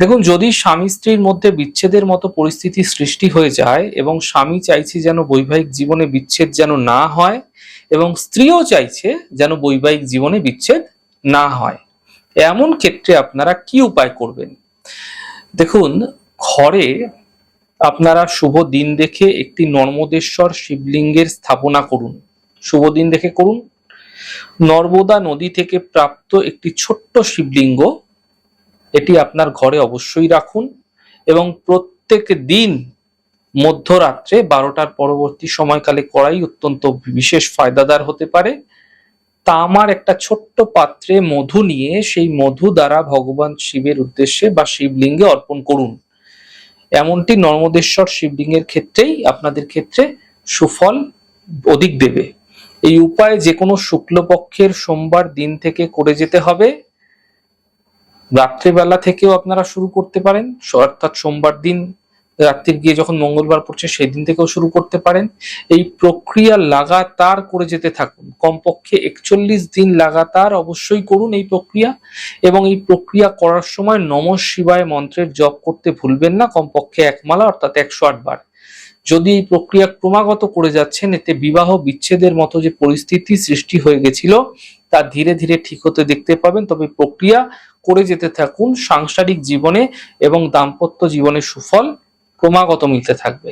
দেখুন, যদি স্বামী স্ত্রীর মধ্যে বিচ্ছেদের মতো পরিস্থিতি সৃষ্টি হয়ে যায় এবং স্বামী চাইছে যেন বৈবাহিক জীবনে বিচ্ছেদ যেন না হয় এবং স্ত্রীও চাইছে যেন বৈবাহিক জীবনে বিচ্ছেদ না হয়, এমন ক্ষেত্রে আপনারা কি উপায় করবেন? দেখুন, ঘরে আপনারা শুভ দিন দেখে একটি নর্মদেশ্বর শিবলিঙ্গের স্থাপনা করুন। শুভ দিন দেখে করুন। নর্মদা নদী থেকে প্রাপ্ত একটি ছোট্ট শিবলিঙ্গ এটি আপনার ঘরে অবশ্যই রাখুন এবং প্রত্যেক দিন মধ্যরাত্রে বারোটার পরবর্তী সময়কালে করাই অত্যন্ত বিশেষ ফায়দাদার হতে পারে। তামার একটা ছোট্ট পাত্রে মধু নিয়ে সেই মধু দ্বারা ভগবান শিবের উদ্দেশ্যে বা শিবলিঙ্গে অর্পণ করুন। এমনটি নর্মদেশ্বর শিবলিঙ্গের ক্ষেত্রেই আপনাদের ক্ষেত্রে সুফল অধিক দেবে। এই উপায় যে কোনো শুক্লপক্ষের সোমবার দিন থেকে করে যেতে হবে। রাত্রিবেলা থেকেও আপনারা শুরু করতে পারেন। অর্থাৎ সোমবার দিন রাত্রির গিয়ে যখন মঙ্গলবার পড়ছে সেই দিন থেকেও শুরু করতে পারেন। এই প্রক্রিয়া লাগাতার করে যেতে থাকুন। কমপক্ষে একচল্লিশ দিন লাগাতার অবশ্যই করুন এই প্রক্রিয়া এবং এই প্রক্রিয়া করার সময় নম শিবায় মন্ত্রের জপ করতে ভুলবেন না, কমপক্ষে এক মালা অর্থাৎ একশো আট বার। যদি এই প্রক্রিয়া ক্রমাগত করে যাচ্ছেন, এতে বিবাহ বিচ্ছেদের মতো যে পরিস্থিতি সৃষ্টি হয়ে গেছিল, তা ধীরে ধীরে ঠিক হতে দেখতে পাবেন। তবে প্রক্রিয়া করে যেতে থাকুন সাংসারিক জীবনে এবং দাম্পত্য জীবনে সুফল ক্রমাগত মিলতে থাকবে।